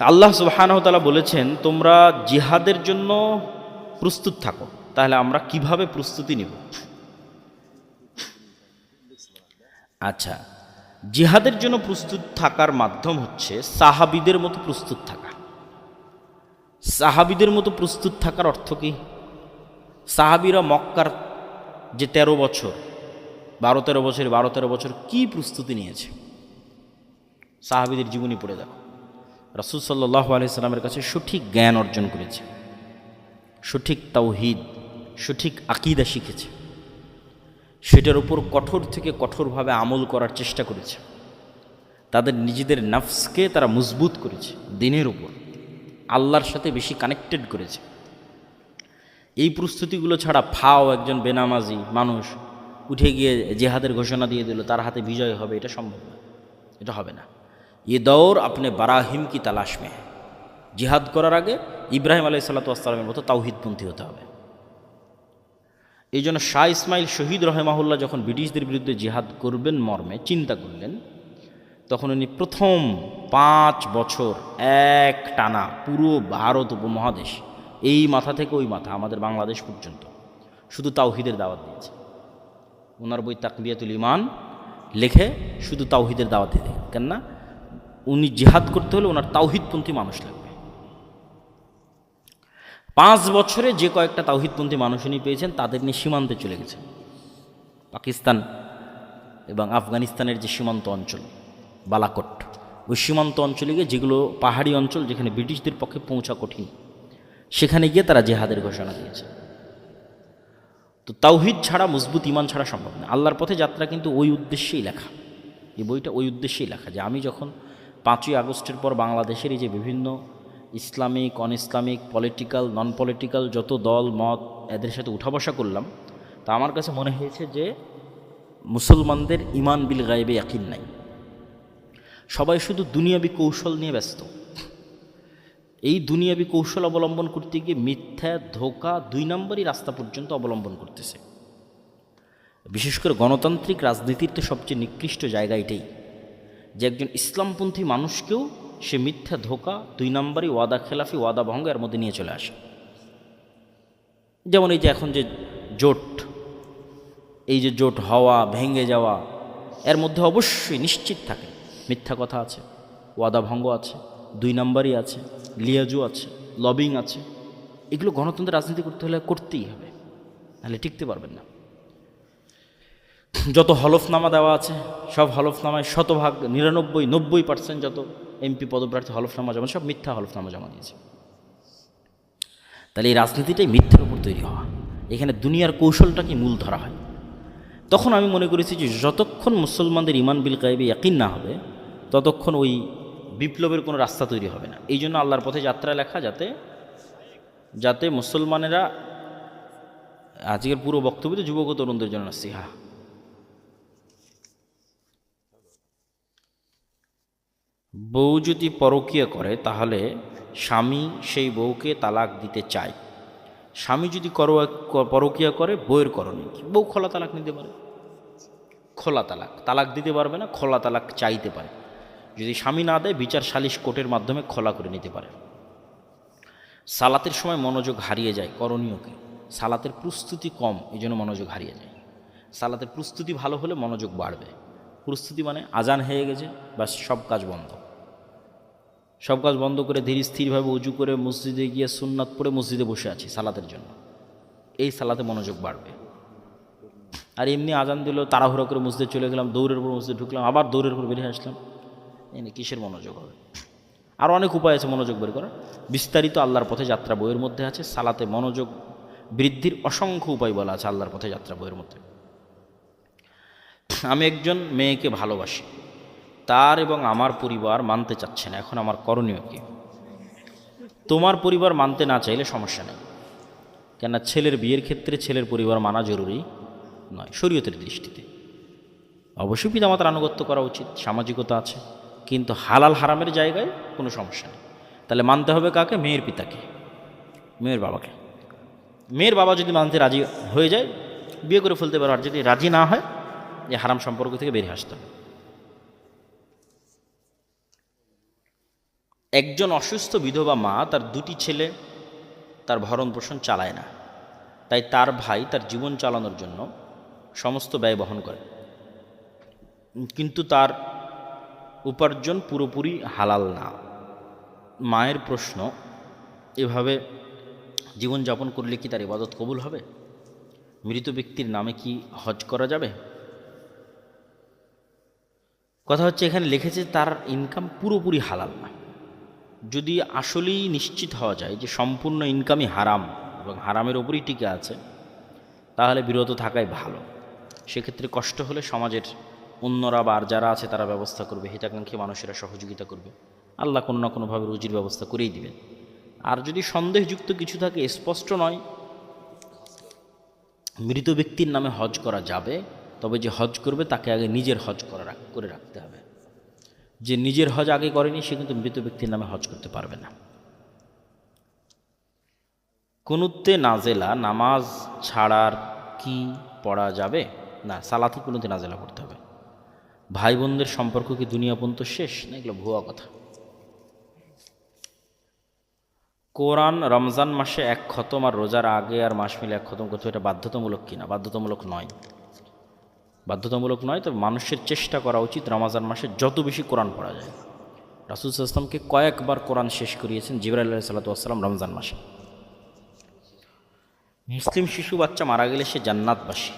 আল্লাহ সুবাহানহতালা বলেছেন, তোমরা জিহাদের জন্য প্রস্তুত থাকো, তাহলে আমরা কীভাবে প্রস্তুতি নিব? আচ্ছা জিহাদের জন্য প্রস্তুত থাকার মাধ্যম হচ্ছে সাহাবিদের মতো প্রস্তুত থাকা। সাহাবিদের মতো প্রস্তুত থাকার অর্থ কি? সাহাবিরা মক্কার যে ১৩ বছর, বারো তেরো বছর, বারো তেরো বছর কী প্রস্তুতি নিয়েছে? সাহাবিদের জীবনী পড়ে দেখো। রাসুল সাল্লাহ আলাইসাল্লামের কাছে সঠিক জ্ঞান অর্জন করেছে। সঠিক তাওহিদ, সঠিক আকিদা শিখেছে। সেটার উপর কঠোর থেকে কঠোরভাবে আমল করার চেষ্টা করেছে। তাদের নিজেদের নফসকে তারা মজবুত করেছে দিনের উপর। আল্লাহর সাথে বেশি কানেক্টেড করেছে। এই প্রস্তুতিগুলো ছাড়া ফাও একজন বেনামাজি মানুষ উঠে গিয়ে জেহাদের ঘোষণা দিয়ে দিল, তার হাতে বিজয় হবে, এটা সম্ভব না। এটা হবে না। ये दौर अपने বারাহিম কি তালাশ মে है। জিহাদ করার আগে ইব্রাহিম আলাই সাল্লাতামের মতো তাওহিদপন্থী হতে হবে এই জন্য শাহ ইসমাইল শহীদ রহেমাহুল্লাহ যখন ব্রিটিশদের বিরুদ্ধে জিহাদ করবেন মর্মে চিন্তা করলেন তখন উনি প্রথম পাঁচ বছর এক টানা পুরো ভারত উপমহাদেশ এই মাথা থেকে ওই মাথা আমাদের বাংলাদেশ পর্যন্ত শুধু তাওহিদের দাওয়াত দিয়েছে ওনার বই তাকবিয়াতুল ইমান লেখে শুধু তাওহিদের দাওয়াত দিয়ে দেয় কেননা উনি জিহাদ করতে হলে ওনার তাওহিদপন্থী মানুষ লাগবে। পাঁচ বছরে যে কয়েকটা তাওহিদপন্থী মানুষ উনি পেয়েছেন, তাদের নিয়ে সীমান্তে চলে গেছেন। পাকিস্তান এবং আফগানিস্তানের যে সীমান্ত অঞ্চল, বালাকোট, ওই সীমান্ত অঞ্চলে গিয়ে যেগুলো পাহাড়ি অঞ্চল যেখানে ব্রিটিশদের পক্ষে পৌঁছা কঠিন, সেখানে গিয়ে তারা জেহাদের ঘোষণা দিয়েছে। তো তাওহিদ ছাড়া, মজবুত ইমান ছাড়া সম্ভব না। আল্লাহর পথে যাত্রা কিন্তু ওই উদ্দেশ্যেই লেখা। এই বইটা ওই উদ্দেশ্যেই লেখা যে আমি যখন পাঁচই আগস্টের পর বাংলাদেশের এই যে বিভিন্ন Islamic on Islamic political non political যত দল, মত এদের সাথে উঠা বসা করলাম, তা আমার কাছে মনে হয়েছে যে মুসলমানদের ইমান বিল গায়েবে ইয়াকিন নাই। সবাই শুধু দুনিয়াবি কৌশল নিয়ে ব্যস্ত। এই দুনিয়াবি কৌশল অবলম্বন করতে গিয়ে মিথ্যা, ধোকা দুই নম্বরই রাস্তা পর্যন্ত অবলম্বন করতেছে। বিশেষ করে গণতান্ত্রিক রাজনীতির তো সবচেয়ে নিকৃষ্ট জায়গা এটাই। যে একজন ইসলামপন্থী মানুষকেও সে মিথ্যা ধোকা, দুই নম্বরই ওয়াদা খেলাফি, ওয়াদা ভঙ্গ এর মধ্যে নিয়ে চলে আসে। যেমন এই যে এখন যে জোট, এই যে জোট হওয়া, ভেঙে যাওয়া, এর মধ্যে অবশ্যই নিশ্চিত থাকে। মিথ্যা কথা আছে, ওয়াদা ভঙ্গ আছে, দুই নম্বরই আছে, লিয়াজু আছে, লবিং আছে। এগুলো গণতন্ত্রের রাজনীতি করতে হলে করতেই হবে, নাহলে টিকতে পারবেন না। যত হলফনামা দেওয়া আছে, সব হলফনামায় শতভাগ, নিরানব্বই, নব্বই পার্সেন্ট যত এমপি পদপ্রার্থী হলফনামা জমা, সব মিথ্যা হলফনামা জমা দিয়েছে। তাহলে এই রাজনীতিটাই মিথ্যার উপর তৈরি হওয়া। এখানে দুনিয়ার কৌশলটাকে মূল ধরা হয়। তখন আমি মনে করেছি যে যতক্ষণ মুসলমানদের ইমান বিল গায়েবে ইয়াকিন না হবে, ততক্ষণ ওই বিপ্লবের কোনো রাস্তা তৈরি হবে না। এই জন্য আল্লাহর পথে যাত্রা লেখা, যাতে যাতে মুসলমানেরা, আজকের পুরো বক্তব্য তো যুবক তরুণদের জন্য সিহা বউ যদি পরকীয়া করে, তাহলে স্বামী সেই বউকে তালাক দিতে চায়। স্বামী যদি পরকীয়া করে, বউয়ের করণীয় কি? বউ খোলা তালাক নিতে পারে। খোলা তালাক। তালাক দিতে পারবে না, খোলা তালাক চাইতে পারে। যদি স্বামী না দেয়, বিচার সালিশ কোর্টের মাধ্যমে খোলা করে নিতে পারে। সালাতের সময় মনোযোগ হারিয়ে যায় করণীয়কে সালাতের প্রস্তুতি কম এই জন্য মনোযোগ হারিয়ে যায়। সালাতের প্রস্তুতি ভালো হলে মনোযোগ বাড়বে। প্রস্তুতি মানে আজান হয়ে গেছে বা সব কাজ বন্ধ। সব কাজ বন্ধ করে ধীরে স্থিরভাবে উজু করে মসজিদে গিয়ে সুন্নাত পড়ে মসজিদে বসে আছি সালাতের জন্য। এই সালাতে মনোযোগ বাড়বে। আর এমনি আজান দিল, তাড়াহুড়ো করে মসজিদে চলে গেলাম, দৌড়ের উপর মসজিদে ঢুকলাম, আবার দৌড়ের উপর বেরিয়ে আসলাম। এনে কিসের মনোযোগ হবে? আর অনেক উপায় আছে মনোযোগ বের করার। বিস্তারিত আল্লাহর পথে যাত্রা বইয়ের মধ্যে আছে, সালাতে মনোযোগ বৃদ্ধির অসংখ্য উপায় বলা আছে আল্লাহর পথে যাত্রা বইয়ের মধ্যে। আমি একজন মেয়েকে ভালোবাসি। তার এবং আমার পরিবার মানতে চাচ্ছে না। এখন আমার করণীয় কি? তোমার পরিবার মানতে না চাইলে সমস্যা নেই। কেননা ছেলের বিয়ের ক্ষেত্রে ছেলের পরিবার মানা জরুরি নয়, শরীয়তের দৃষ্টিতে। অবশ্যই পিতামাতার আনুগত্য করা উচিত, সামাজিকতা আছে। কিন্তু হালাল হারামের জায়গায় কোনো সমস্যা নেই। তাহলে মানতে হবে কাকে? মেয়ের পিতাকে, মেয়ের বাবাকে। মেয়ের বাবা যদি মানতে রাজি হয়ে যায়, বিয়ে করে ফেলতে পারো। আর যদি রাজি না হয় যে হারাম সম্পর্ক থেকে বেরিয়ে আসতে হবে। একজন অসুস্থ বিধবা মা তার দুটি ছেলে তার ভরণ পোষণ চালায় না। তাই তার ভাই তার জীবন চালানোর জন্য সমস্ত ব্যয় বহন করে। কিন্তু তার উপার্জন পুরোপুরি হালাল না। মায়ের প্রশ্ন, এভাবে জীবনযাপন করলে কি তার ইবাদত কবুল হবে? মৃত ব্যক্তির নামে কি হজ করা যাবে? কথা হচ্ছে এখানে লিখেছে তার ইনকাম পুরোপুরি হালাল না। যদি আসলেই নিশ্চিত হওয়া যায় যে সম্পূর্ণ ইনকামই হারাম এবং হারামের ওপরই টিকে আছে, তাহলে বিরত থাকাই ভালো। সেক্ষেত্রে কষ্ট হলে সমাজের অন্যরা বা আর যারা আছে তারা ব্যবস্থা করবে, হিতাকাঙ্ক্ষী মানুষেরা সহযোগিতা করবে। আল্লাহ কোনো না কোনোভাবে রুজির ব্যবস্থা করেই দিবেন। আর যদি সন্দেহযুক্ত কিছু থাকে, স্পষ্ট নয়, মৃত ব্যক্তির নামে হজ করা যাবে, তবে যে হজ করবে তাকে আগে নিজের হজ করা করে রাখতে হবে। যে নিজের হজ আগে করেনি, সে কিন্তু মৃত ব্যক্তির নামে হজ করতে পারবে না। কুনুত্তে নাজেলা, নামাজ ছাড়ার কি পড়া যাবে? না সালাতে কুনুতে নাজেলা পড়তে হবে। ভাই বোনদের সম্পর্ক কি দুনিয়া পর্যন্ত শেষ? না, এগুলো ভুয়া কথা। কোরআন রমজান মাসে এক খতম আর রোজার আগে আর মাস মিলে এক খতম করতে এটা বাধ্যতামূলক কিনা? বাধ্যতামূলক নয়। বাধ্যতামূলক নয়, তবে মানুষের চেষ্টা করা উচিত রমাজান মাসে যত বেশি কোরআন পড়া যায়। রাসুল ইসলামকে কয়েকবার কোরআন শেষ করিয়েছেন জিবরাল সাল্লাতাম রমজান মাসে। মুসলিম শিশু বাচ্চা মারা গেলে সে জান্নাতবাসী।